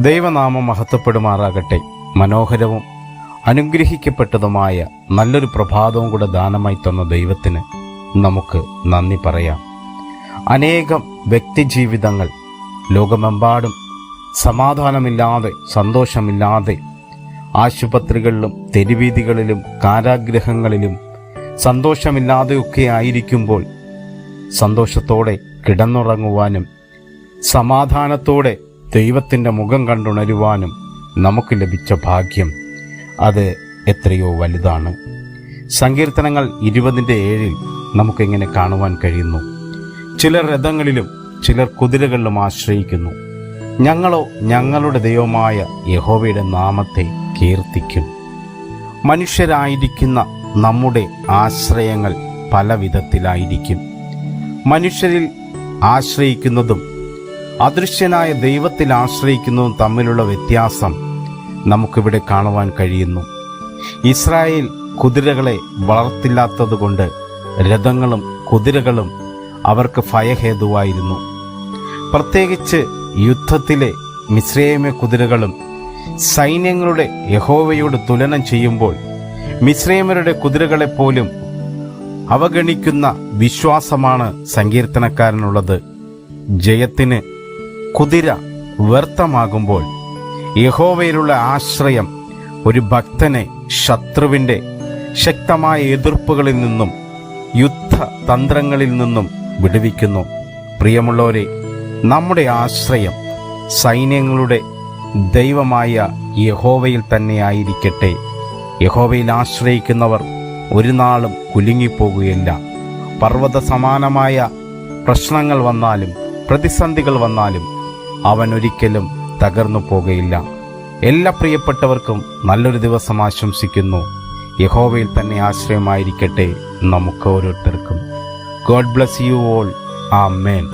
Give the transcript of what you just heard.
ദൈവനാമം മഹത്വപ്പെടുമാറാകട്ടെ. മനോഹരവും അനുഗ്രഹിക്കപ്പെട്ടതുമായ നല്ലൊരു പ്രഭാതവും കൂടെ ദാനമായി തന്ന ദൈവത്തിന് നമുക്ക് നന്ദി പറയാം. അനേകം വ്യക്തിജീവിതങ്ങൾ ലോകമെമ്പാടും സമാധാനമില്ലാതെ സന്തോഷമില്ലാതെ ആശുപത്രികളിലും തെരുവീതികളിലും കാരാഗ്രഹങ്ങളിലും സന്തോഷമില്ലാതെയൊക്കെ ആയിരിക്കുമ്പോൾ സന്തോഷത്തോടെ കിടന്നുറങ്ങുവാനും സമാധാനത്തോടെ ദൈവത്തിന്റെ മുഖം കണ്ടുണരുവാനും നമുക്ക് ലഭിച്ച ഭാഗ്യം അത് എത്രയോ വലുതാണ്. സങ്കീർത്തനങ്ങൾ ഇരുപതിന്റെ ഏഴിൽ നമുക്കിങ്ങനെ കാണുവാൻ കഴിയുന്നു. ചിലർ രഥങ്ങളിലും ചിലർ കുതിരകളിലും ആശ്രയിക്കുന്നു. ഞങ്ങളോ ഞങ്ങളുടെ ദൈവമായ യഹോവയുടെ നാമത്തെ കീർത്തിക്കും. മനുഷ്യരായിരിക്കുന്ന നമ്മുടെ ആശ്രയങ്ങൾ പല വിധത്തിലായിരിക്കും മനുഷ്യരിൽ ആശ്രയിക്കുന്നതും അദൃശ്യനായ ദൈവത്തിൽ ആശ്രയിക്കുന്നതും തമ്മിലുള്ള വ്യത്യാസം നമുക്കിവിടെ കാണുവാൻ കഴിയുന്നു. ഇസ്രായേൽ കുതിരകളെ വളർത്തില്ലാത്തതുകൊണ്ട് രഥങ്ങളും കുതിരകളും അവർക്ക് ഭയഹേതുവായിരുന്നു. പ്രത്യേകിച്ച് യുദ്ധത്തിലെ മിശ്രേമ കുതിരകളും സൈന്യങ്ങളുടെ യഹോവയോട് തുലനം ചെയ്യുമ്പോൾ മിശ്രയമരുടെ കുതിരകളെ പോലും അവഗണിക്കുന്ന വിശ്വാസമാണ് സങ്കീർത്തനക്കാരനുള്ളത്. ജയത്തിന് കുതിര വ്യർത്ഥമാകുമ്പോൾ യഹോവയിലുള്ള ആശ്രയം ഒരു ഭക്തനെ ശത്രുവിന്റെ ശക്തമായ എതിർപ്പുകളിൽ നിന്നും യുദ്ധ തന്ത്രങ്ങളിൽ നിന്നും വിടുവിക്കുന്നു. പ്രിയമുള്ളവരെ നമ്മുടെ ആശ്രയം സൈന്യങ്ങളുടെ ദൈവമായ യഹോവയിൽ തന്നെ ആയിരിക്കട്ടെ. യഹോവയിൽ ആശ്രയിക്കുന്നവർ ഒരു നാളും കുലുങ്ങിപ്പോകുകയില്ല. പർവത സമാനമായ പ്രശ്നങ്ങൾ വന്നാലും പ്രതിസന്ധികൾ വന്നാലും അവൻ ഒരിക്കലും തകർന്നു പോകുകയില്ല. എല്ലാ പ്രിയപ്പെട്ടവർക്കും നല്ലൊരു ദിവസം ആശംസിക്കുന്നു. യഹോവയിൽ തന്നെ ആശ്രയമായിരിക്കട്ടെ നമുക്ക് ഓരോരുത്തർക്കും. ഗോഡ് ബ്ലസ് യു ഓൾ ആ മേൻ